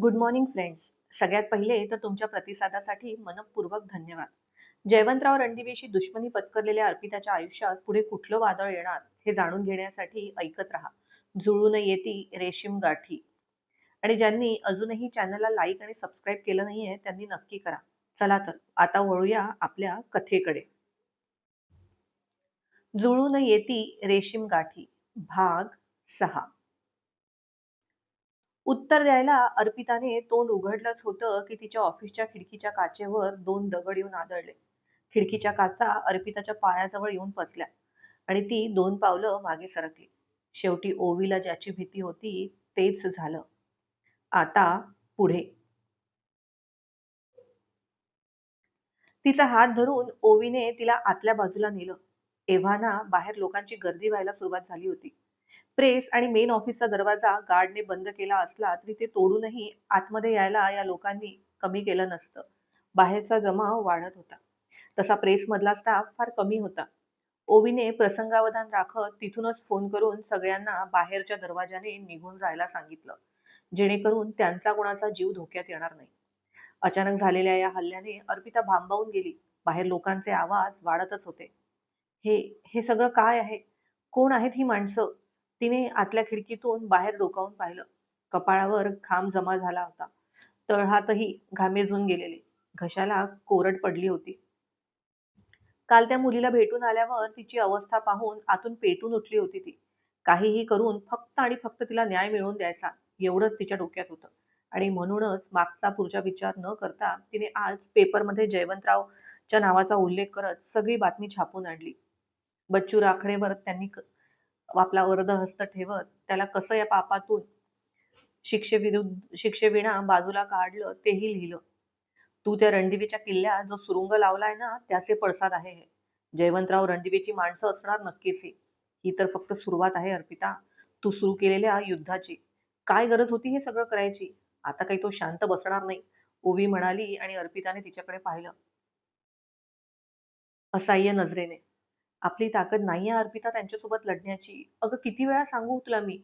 Good morning friends सगळ्यात पहिले तर तुमच्या प्रतिसादासाठी मनपूर्वक धन्यवाद. जयवंतराव रणदिवेशी दुश्मनी पत्करलेल्या अर्पिताच्या आयुष्यात पुढे कुठलं वादळ येणार हे जाणून घेण्यासाठी ऐकत राहा. जुळून येती रेशीम गाठी. आणि ज्यांनी अजूनही चॅनलला लाईक आणि सबस्क्राईब केलं नाहीये त्यांनी नक्की करा. चला तर आता वळूया आपल्या कथेकडे. जुळून येती रेशीम गाठी. भाग सहा. उत्तर द्यायला अर्पिताने तोंड उघडलंच होतं की तिच्या ऑफिसच्या खिडकीच्या काचेवर दोन दगड येऊन आदळले. खिडकीच्या काचा अर्पिताच्या पायाजवळ येऊन पचल्या आणि ती दोन पावलं मागे सरकली. शेवटी ओवीला ज्याची भीती होती तेच झालं. आता पुढे. तिचा हात धरून ओवीने तिला आतल्या बाजूला नेलं. एव्हाना बाहेर लोकांची गर्दी व्हायला सुरुवात झाली होती. प्रेस आणि मेन ऑफिसचा दरवाजा गार्डने बंद केला असला तरी ते तोडूनही आतमध्ये यायला या लोकांनी कमी केलं नसतं. बाहेरचा जमाव वाढत होता. तसा प्रेसमधला स्टाफ फार कमी होता. ओवीने प्रसंगावधान राखत तिथूनच फोन करून सगळ्यांना बाहेरच्या दरवाजाने निघून जायला सांगितलं जेणेकरून त्यांचा कोणाचा जीव धोक्यात येणार नाही. अचानक झालेल्या या हल्ल्याने अर्पिता भांबावून गेली. बाहेर लोकांचे आवाज वाढतच होते. हे हे सगळं काय आहे? कोण आहेत ही माणसं? तिने आतल्या खिडकीतून बाहेर डोकावून पाहिलं. कपाळावर घाम जमा झाला होता. तळहातही घामेजून गेलेले. घशाला कोरड पडली होती. काल त्या मुलीला भेटून आल्यावर तिची अवस्था पाहून आतून पेटून उठली होती ती. काहीही करून फक्त आणि फक्त तिला न्याय मिळवून द्यायचा एवढंच तिच्या डोक्यात होतं. आणि म्हणूनच मागचा पुढचा विचार न करता तिने आज पेपरमध्ये जयवंतरावच्या नावाचा उल्लेख करत सगळी बातमी छापून आणली. बच्चू राखडेवर त्यांनी आपला वरद हस्त ठेवत त्याला कसं या पापातून शिक्षेविरुद्ध शिक्षेविना बाजूला काढलं तेही लिहिलं. तू त्या रणदिवीच्या किल्ल्यात जो सुरुंग लावलाय ना त्याचे पडसाद आहे हे. जयवंतराव रणदिवीची माणसं असणार नक्कीच ही. ही तर फक्त सुरुवात आहे अर्पिता. तू सुरू केलेल्या युद्धाची. काय गरज होती हे सगळं करायची? आता काही तो शांत बसणार नाही. ओवी म्हणाली आणि अर्पिताने तिच्याकडे पाहिलं. असह्य नजरेने. आपली ताकद नाहीये अर्पिता त्यांच्यासोबत लढण्याची. अगं किती वेळा सांगू तुला मी?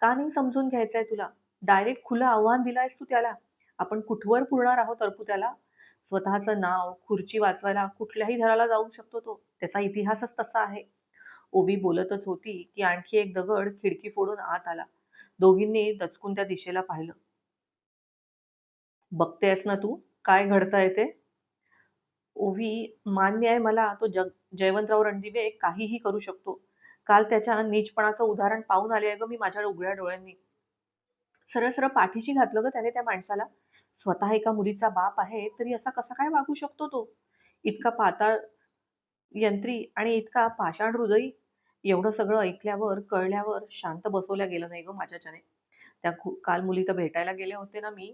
का नाही समजून घ्यायचंय तुला? डायरेक्ट खुलं आव्हान दिलायस तू त्याला. आपण कुठवर पुरणार आहोत अर्पू त्याला स्वतःचं नाव खुर्ची वाचवायला कुठल्याही घराला जाऊ शकतो तो. त्याचा इतिहासच तसा आहे. ओवी बोलतच होती की आणखी एक दगड खिडकी फोडून आत आला. दोघींनी दचकून त्या दिशेला पाहिलं. बघतेस ना तू? काय घडतंय ते? ओवी मान्य आहे मला तो जग जयवंतराव रणदिवे काहीही करू शकतो. काल त्याच्या नीचपणाचं उदाहरण पाहून आले ग मी माझ्या उघड्या डोळ्यांनी. सरळ सरळ पाठीशी घातलं ग त्याने त्या माणसाला. स्वतः एका मुलीचा बाप आहे तरी असा कसा काय वागू शकतो तो? इतका पाताळ यंत्री आणि इतका पाषाण हृदयी? एवढं सगळं ऐकल्यावर कळल्यावर शांत बसवल्या गेलं नाही ग माझ्याच्याने. त्या काल मुली तर भेटायला गेले होते ना मी.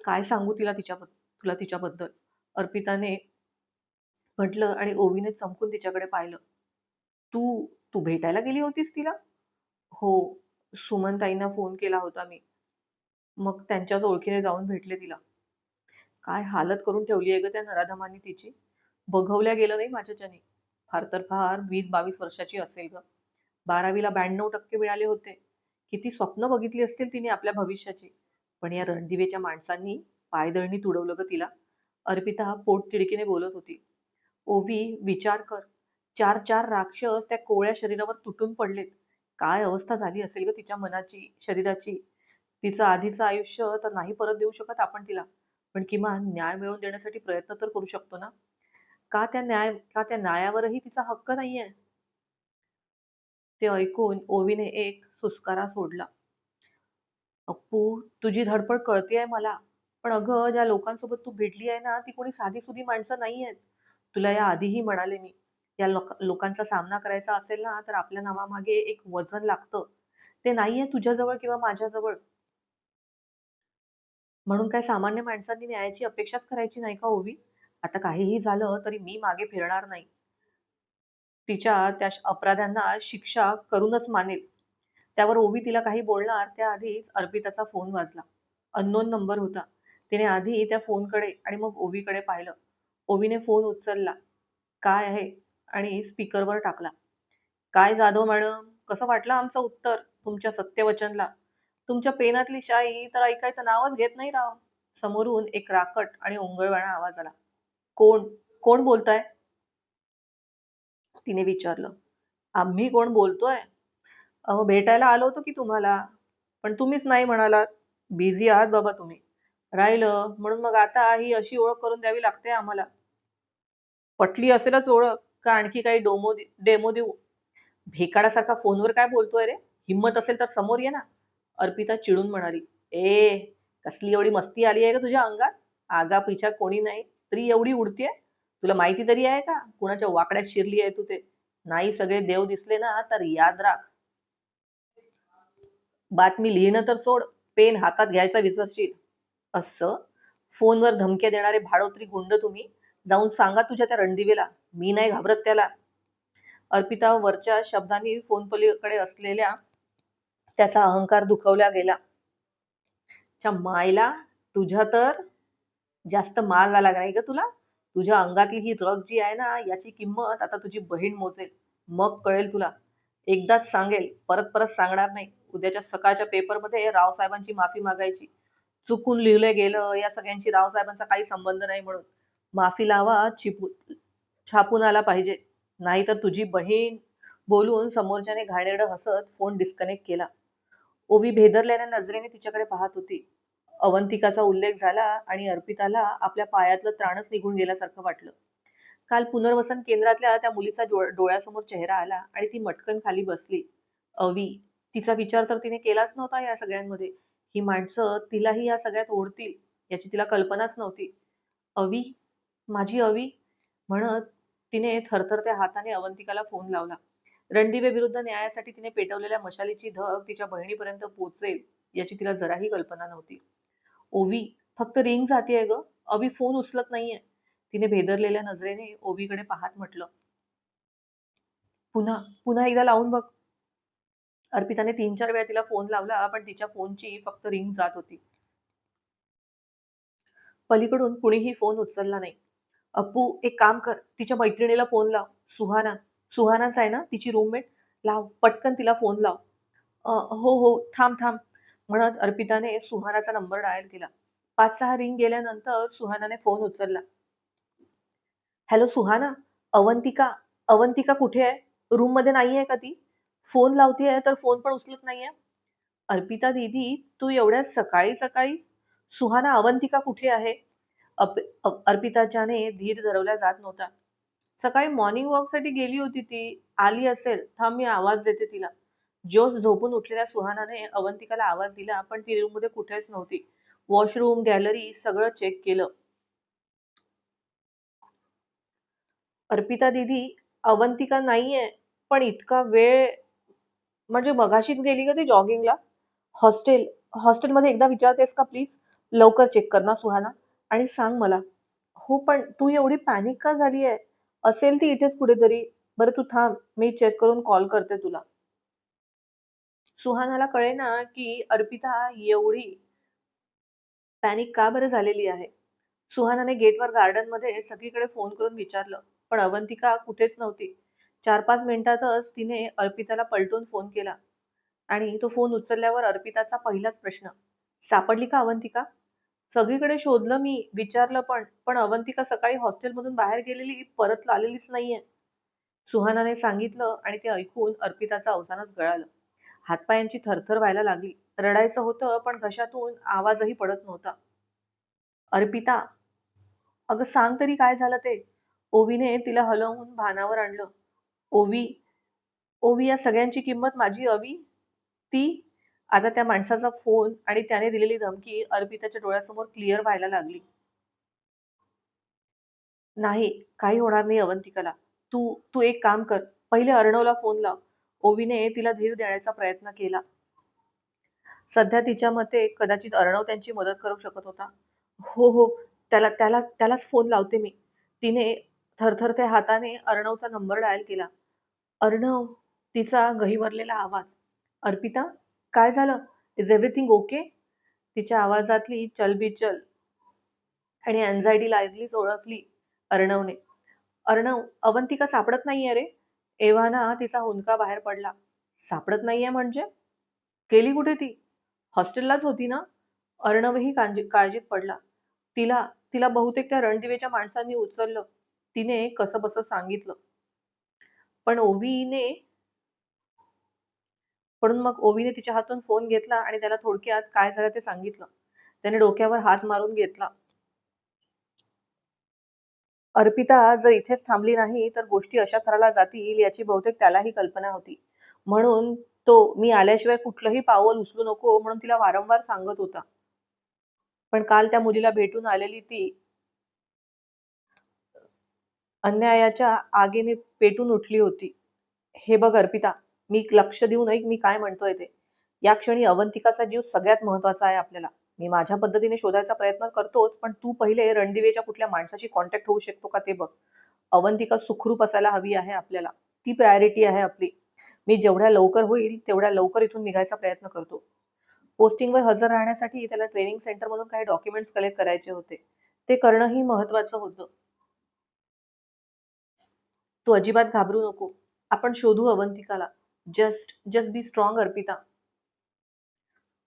काय सांगू तिला तिच्या तुला तिच्याबद्दल? अर्पिताने म्हटलं आणि ओवीने चमकून तिच्याकडे पाहिलं. तू तू भेटायला गेली होतीस तिला? हो सुमनताईंना फोन केला होता मी. मग त्यांच्याच ओळखीने जाऊन भेटले तिला. काय हालत करून ठेवली आहे ग त्या नराधमानी तिची? बघवल्या गेलं नाही माझ्याच्याने. फार तर फार वीस बावीस वर्षाची असेल ग. बारावीला ब्याण्णव टक्के मिळाले होते. किती स्वप्न बघितली असतील तिने आपल्या भविष्याची. पण या रणदिवेच्या माणसांनी पायदळणी तुडवलं ग तिला. अर्पिता पोटतिडकीने बोलत होती. ओवी विचार कर. चार चार राक्षस त्या कोळ्या शरीरावर तुटून पडलेत. काय अवस्था झाली असेल ग तिच्या मनाची शरीराची? तिचं आधीचं आयुष्य तर नाही परत देऊ शकत आपण तिला. पण किमान न्याय मिळवून देण्यासाठी प्रयत्न तर करू शकतो ना? का त्या न्याय का त्या न्यायावरही तिचा हक्क नाहीये? ते ऐकून ओवीने एक सुस्कारा सोडला. अप्पू तुझी धडपड कळतीये मला. पण अगं ज्या लोकांसोबत तू भेटली आहे ना ती कोणी साधी सुधी माणसं नाही आहेत. तुला या आधीही म्हणाले मी या लोकांचा सामना करायचा असेल ना तर आपल्या नावामागे एक वजन लागतं. ते नाहीये तुझ्याजवळ किंवा माझ्याजवळ. म्हणून काय सामान्य माणसांनी न्यायाची अपेक्षाच करायची नाही का ओवी? आता काहीही झालं तरी मी मागे फिरणार नाही. तिच्या त्या अपराध्यांना शिक्षा करूनच मानेल. त्यावर ओवी तिला काही बोलणार त्याआधीच अर्पिताचा फोन वाजला. अननोन नंबर होता. तिने आधी त्या फोनकडे आणि मग ओवीकडे पाहिलं. ओवीने फोन उचलला. काय आहे? आणि स्पीकरवर टाकला. काय जाधव मॅडम? कसं वाटलं आमचं उत्तर? तुमच्या सत्यवचनला. तुमच्या पेनातली शाई तर ऐकायचं नावच घेत नाही राव. समोरून एक राकट आणि ओंगळवाणा आवाज आला. कोण? कोण बोलताय? तिने विचारलं. आम्ही कोण बोलतोय? अहो भेटायला आलो होतो की तुम्हाला? पण तुम्हीच नाही म्हणालात. बिझी आहात बाबा तुम्ही. राहिलं म्हणून मग आता ही अशी ओळख करून द्यावी लागते आम्हाला. पटली असेलच ओळख का आणखी काही डोमो डेमो देऊ? भेकाडासारखा फोनवर काय बोलतोय रे? हिंमत असेल तर समोर ये ना. अर्पिता चिडून म्हणाली ए कसली एवढी मस्ती आली आहे का तुझ्या अंगात? आगा पिछा कोणी नाही. तरी एवढी उडतीये? तुला माहिती तरी आहे का? कुणाच्या वाकड्यात शिरली आहे तू ते? नाही सगळे देव दिसले ना तर याद राख. बातमी लिहिणं तर सोड. पेन हातात घ्यायचा विसरशील. असं फोनवर धमक्या देणारे भाडोत्री गुंड तुम्ही जाऊन सांगा तुझ्या त्या रणदिवेला. मी नाही घाबरत त्याला. अर्पिता वरच्या शब्दांनी फोन पलीकडे असलेल्या त्याचा अहंकार दुखवला गेला. च्या मायला तुझ्या तर जास्त माल झाला नाही ग तुला. तुझ्या अंगातली ही रग जी आहे ना याची किंमत आता तुझी बहीण मोजेल. मग कळेल तुला. एकदाच सांगेल परत परत सांगणार नाही. उद्याच्या सकाळच्या पेपरमध्ये रावसाहेबांची माफी मागायची. चुकून लिहिलं गेलं या सगळ्यांशी रावसाहेबांचा काही संबंध नाही म्हणून. माफी लावा छिपू छापून आला पाहिजे. नाहीतर तुझी बहीण बोलून समोरच्याने घाणेरडं हसत फोन डिस्कनेक्ट केला. ओवी भेदरलेल्या नजरेने तिच्याकडे पाहत होती. अवंतिकाचा उल्लेख झाला आणि अर्पिताला आपल्या पायातलं त्राणच निघून गेल्यासारखं वाटलं. काल पुनर्वसन केंद्रातल्या त्या मुलीचा डोळ्यासमोर चेहरा आला आणि ती मटकन खाली बसली. अवी तिचा विचार तर तिने केलाच नव्हता या सगळ्यांमध्ये. ही माणसं तिलाही या सगळ्यात ओढतील याची तिला कल्पनाच नव्हती. अवी माझी अवी म्हणत तिने थरथरत्या हाताने अवंतिकाला फोन लावला. रणदिवे विरुद्ध न्यायासाठी तिने पेटवलेल्या मशालीची धग तिच्या बहिणीपर्यंत पोचेल याची तिला जराही कल्पना नव्हती. ओवी फक्त रिंग जातीये ग. अवी फोन उचलत नाहीये. तिने भेदरलेल्या नजरेने ओवीकडे पाहत म्हटलं पुन्हा पुन्हा एकदा लावून बघ. अर्पिताने तीन चार वेळा तिला फोन लावला पण तिच्या फोनची फक्त रिंग जात होती. पलीकडून कुणीही फोन उचलला नाही. अप्पू एक काम कर तिच्या मैत्रिणीला फोन लाव. सुहाना सुहानाच आहे ना तिची रूममेट लाव पटकन तिला फोन लाव. हो हो थांब थांब म्हणत अर्पिताने सुहानाचा नंबर डायल केला. पाच सहा रिंग गेल्यानंतर सुहानाने फोन उचलला. हॅलो सुहाना अवंतिका अवंतिका कुठे आहे? रूममध्ये नाही आहे का ती? फोन लावतीये तर फोन पण उचलत नाहीये. अर्पिता दीदी तू एवढ्या सकाळी सकाळी सुहाना अवंतिका कुठे आहे? अर्पिताच्याने धीर धरवला जात नव्हता. सकाळी मॉर्निंग वॉकसाठी गेली होती ती. आली असेल थांब मी आवाज देते तिला. जोश झोपून उठलेल्या सुहानाने अवंतिकाला आवाज दिला पण ती रूममध्ये कुठेच नव्हती. वॉशरूम गॅलरी सगळं चेक केलं. अर्पिता दीदी अवंतिका नाहीये पण इतका वेळ म्हणजे मगाशीच गेली का ती जॉगिंगला? हॉस्टेल हॉस्टेलमध्ये एकदा विचारतेस का प्लीज? लवकर चेक कर ना सुहाना. आणि सांग मला. हो पण तू एवढी पॅनिक का झाली आहे असेल ती इथेच कुठेतरी. बरं तू थांब. मी चेक करून कॉल करते तुला. सुहानाला कळे ना की अर्पिता एवढी पॅनिक का बरं झालेली आहे? सुहानाने गेटवर गार्डनमध्ये सगळीकडे फोन करून विचारलं. पण अवंतिका कुठेच नव्हती. चार पाच मिनिटातच तिने अर्पिताला पलटून फोन केला. आणि तो फोन उचलल्यावर अर्पिताचा पहिलाच प्रश्न सापडली का अवंतिका? सगळीकडे शोधलं मी विचारलं पण पण अवंतिका सकाळी हॉस्टेलमधून बाहेर गेलेली परत आलेलीच नाहीये. सुहानाने सांगितलं आणि ते ऐकून अर्पिताचा अवसानच गळालं. हातपायांची थरथर व्हायला लागली. रडायचं होतं पण घशातून आवाजही पडत नव्हता. अर्पिता अगं सांग तरी काय झालं ते? ओवीने तिला हलवून भानावर आणलं. ओवी. ओवी या सगळ्यांची किंमत माझी अवी ती आता त्या माणसाचा फोन आणि त्याने दिलेली धमकी अर्पिताच्या डोळ्यासमोर क्लिअर व्हायला लागली. नाही काही होणार नाही अवंतिकाला. तू तू एक काम कर. पहिले अर्णवला फोन लाव. ओवीने तिला धीर देण्याचा प्रयत्न केला. सध्या तिच्या मते कदाचित अर्णव त्यांची मदत करू शकत होता. हो हो त्याला त्याला त्यालाच फोन लावते मी. तिने थरथरत्या हाताने अर्णवचा नंबर डायल केला. अर्णव तिचा गहिवरलेला आवाज. अर्पिता काय झालं? इज एव्हरीथिंग ओके तिच्या आवाजातली चलबिचल आणि अँझायटी लागलीच ओळखली अर्णवने. अर्णव अवंतिका सापडत नाहीये रे. एव्हाना तिचा हुंदका बाहेर पडला. सापडत नाहीये म्हणजे? केली कुठे ती? हॉस्टेललाच होती ना? अर्णवही कांजी- काळजीत पडला. तिला तिला बहुतेक त्या रणदिवेच्या माणसांनी उचललं. तिने कसं बसं सांगितलं. पण ओवीने म्हणून मग ओवीने तिच्या हातून फोन घेतला आणि त्याला थोडक्यात काय झालं ते सांगितलं. त्याने डोक्यावर हात मारून घेतला. अर्पिता जर इथेच थांबली नाही तर गोष्टी अशा थराला जातील याची बहुतेक त्यालाही कल्पना होती. म्हणून तो मी आल्याशिवाय कुठलंही पावल उचलू नको म्हणून तिला वारंवार सांगत होता. पण काल त्या मुलीला भेटून आलेली ती अन्यायाच्या आगीने पेटून उठली होती. हे बघ अर्पिता मी लक्ष देऊन ऐक मी काय म्हणतोय ते. या क्षणी अवंतिकाचा जीव सगळ्यात महत्त्वाचा आहे आपल्याला. मी माझ्या पद्धतीने शोधायचा प्रयत्न करतोच पण तू पहिले रणदिवेच्या कुठल्या माणसाशी कॉन्टॅक्ट होऊ शकतो का ते बघ. अवंतिका सुखरूप असायला हवी आहे आपल्याला. ती प्रायोरिटी आहे आपली. मी जेवढ्या लवकर होईल तेवढ्या लवकर इथून निघायचा प्रयत्न करतो. पोस्टिंगवर हजर राहण्यासाठी त्याला ट्रेनिंग सेंटरमधून काही डॉक्युमेंट्स कलेक्ट करायचे होते. ते करणंही महत्वाचं होतं. तू अजिबात घाबरू नको. आपण शोधू अवंतिकाला. Just just be strong Arpita.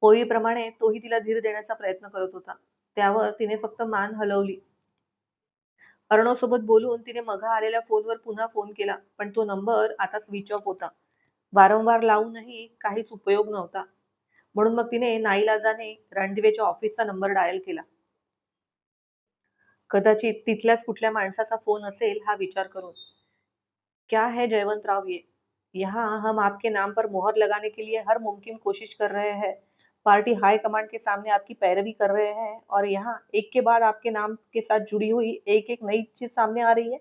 होईप्रमाणे तोही तिला धीर देण्याचा प्रयत्न करत होता. त्यावर तिने फक्त मान हलवली. अर्णव सोबत बोलून तिने मघा आलेल्या फोनवर पुन्हा फोन केला पण तो नंबर आता स्विच ऑफ होता. वारंवार लावूनही काहीच उपयोग नव्हता. म्हणून मग तिने नाईलाजाने रणदिवेच्या ऑफिसचा नंबर डायल केला. कदाचित तिथल्याच कुठल्या माणसाचा फोन असेल हा विचार करून. क्या है जयवंत राव ये? यहाँ हम आपके नाम पर मोहर लगाने के लिए हर मुमकिन कोशिश कर रहे हैं। पार्टी हाई कमांड के सामने आपकी पैरवी कर रहे हैं और यहाँ एक के बाद आपके नाम के साथ जुड़ी हुई एक एक नई चीज़ सामने आ रही है।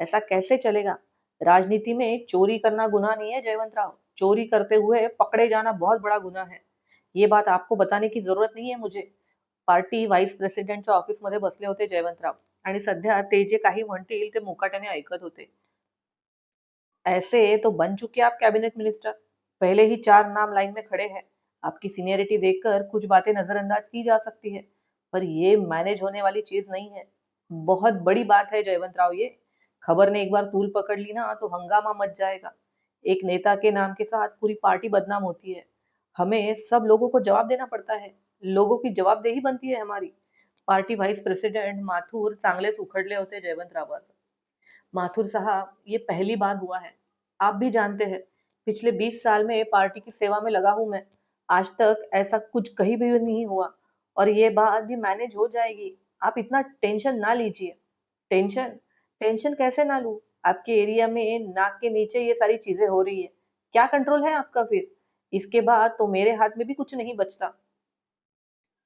ऐसा कैसे चलेगा? राजनीति में चोरी करना गुना नहीं है जयवंत राव। चोरी करते हुए पकड़े जाना बहुत बड़ा गुना है। ये बात आपको बताने की ज़रूरत नहीं है मुझे। पार्टी व्हाईस प्रेसिडेंटच्या ऑफिसमध्ये बसले होते जयवंतराव आणि सध्या ते जे काही म्हणतील ते मुकाट्याने ऐकत होते। ऐसे तो बन चुके आप कैबिनेट मिनिस्टर पहले ही चार नाम लाइन में खड़े हैं। आपकी सीनियरिटी देखकर कुछ बातें नजरअंदाज की जा सकती है, पर ये मैनेज होने वाली चीज़ नहीं है। बहुत बड़ी बात है, जयवंत राव, ये। खबर ने एक बार तूल पकड़ ली ना तो हंगामा मच जाएगा। एक नेता के नाम के साथ पूरी पार्टी बदनाम होती है। हमें सब लोगों को जवाब देना पड़ता है। लोगों की जवाबदेही बनती है हमारी। पार्टी वाइस प्रेसिडेंट माथुर चांगलेच उखड़ले होते जयवंत जयवंतरावर माथुर साहब, ये पहली बार हुआ है। आप भी जानते हैं, पिछले 20 साल में पार्टी की सेवा में लगा हूँ मैं। आज तक ऐसा कुछ कहीं भी नहीं हुआ। और ये बात भी मैनेज हो जाएगी। आप इतना टेंशन ना लीजिए। टेंशन? टेंशन कैसे ना लूँ? आपके एरिया में नाक के नीचे ये सारी चीज़ें हो रही है। क्या कंट्रोल है आपका फिर? इसके बाद तो मेरे हाथ में भी कुछ नहीं बचता।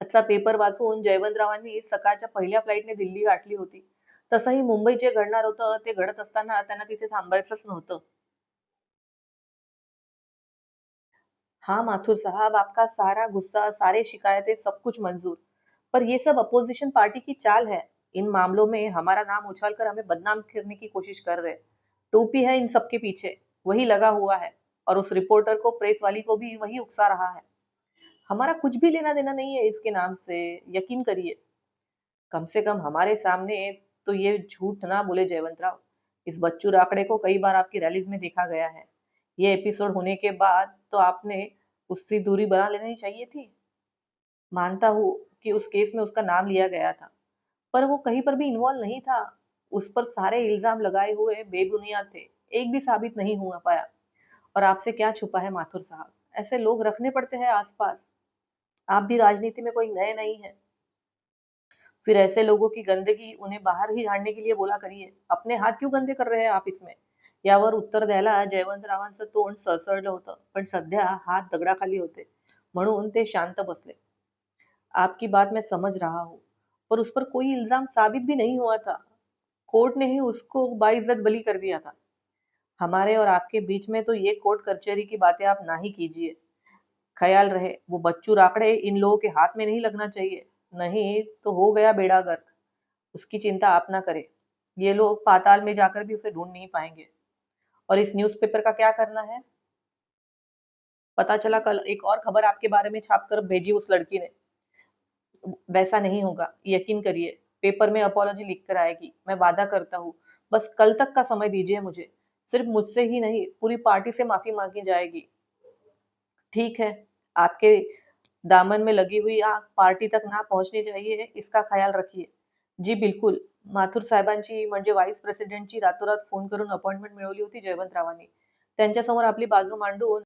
आजचा पेपर वाचून जयवंतरावांनी सकाळच्या पहिल्या फ्लाईटने दिल्ली गाठली होती। तसंही मुंबईत जे घडणार होतं, ते घडत असताना त्यांना तिथे थांबायचंच नव्हतं. हाँ माथुर साहब, आपका सारा गुस्सा, सारे शिकायतें सब कुछ मंजूर. पर ये सब अपोजिशन पार्टी की चाल है। इन मामलों में हमारा नाम उछाल कर हमें बदनाम करने की कोशिश कर रहे टोपी है इन सबके पीछे। वही लगा हुआ है। और उस रिपोर्टर को प्रेस वाली को भी वही उकसा रहा है। हमारा कुछ भी लेना देना नहीं है इसके नाम से। यकीन करिए। कम से कम हमारे सामने तो ये झूठ ना बोले जयवंत राव इस बच्चू राकड़े को कई बार आपकी रैलीज में देखा गया है। ये एपिसोड होने के बाद तो आपने उससे दूरी बना लेनी चाहिए थी। मानता हूँ कि उस केस में उसका नाम लिया गया था, पर वो कहीं पर भी इन्वॉल्व नहीं था। उस पर सारे इल्ज़ाम लगाए हुए बेबुनियाद थे। एक भी साबित नहीं हुआ पाया। और आपसे क्या छुपा है माथुर साहब? ऐसे लोग रखने पड़ते हैं आसपास। आप भी राजनीति में कोई नए नहीं है। फिर ऐसे लोगों की गंदगी उन्हें बाहर ही झाड़ने के लिए बोला करिए। अपने हाथ क्यों गंदे कर रहे हैं आप इसमें? यावर उत्तर द्यायला जयवंतरावांचं तोंड सळसळलं होतं, पण सध्या हात दगडाखाली होते. म्हणून ते शांत बसले. आपकी बात मैं समझ रहा हूँ, पर उस पर कोई इल्ज़ाम साबित भी नहीं हुआ था. कोर्ट ने ही उसको बाइज्जत बली कर दिया था. हमारे और आपके बीच में तो ये कोर्ट कचहरी की बातें आप ना ही कीजिए. ख्याल रहे, वो बच्चू राकड़े इन लोगों के हाथ में नहीं लगना चाहिए. नहीं तो हो गया बेड़ा गर्क। उसकी चिंता आप ना करें। ये लोग पाताल में जाकर भी उसे ढूंढ नहीं पाएँगे। और इस न्यूज़पेपर का क्या करना है? पता चला कल एक और खबर आपके बारे में छापकर भेजी उस लड़की ने। वैसा नहीं होगा, यकीन करिए। पेपर में अपॉलॉजी लिख कर आएगी। मैं वादा करता हूँ, बस कल तक का समय दीजिए मुझे। सिर्फ़ मुझसे ही नहीं, पूरी पार्टी से माफ़ी मांगी जाएगी। ठीक है, आपके दामन में लगी हुई आग पार्टी तक ना पहुंचनी चाहिए इसका ख्याल रखिए। जी बिलकुल। माथुर साहेबांची म्हणजे व्हाईस प्रेसिडेंटची रातोरात फोन करून अपॉइंटमेंट मिळवली होती जयवंतरावांनी त्यांच्यासमोर आपली बाजू मांडून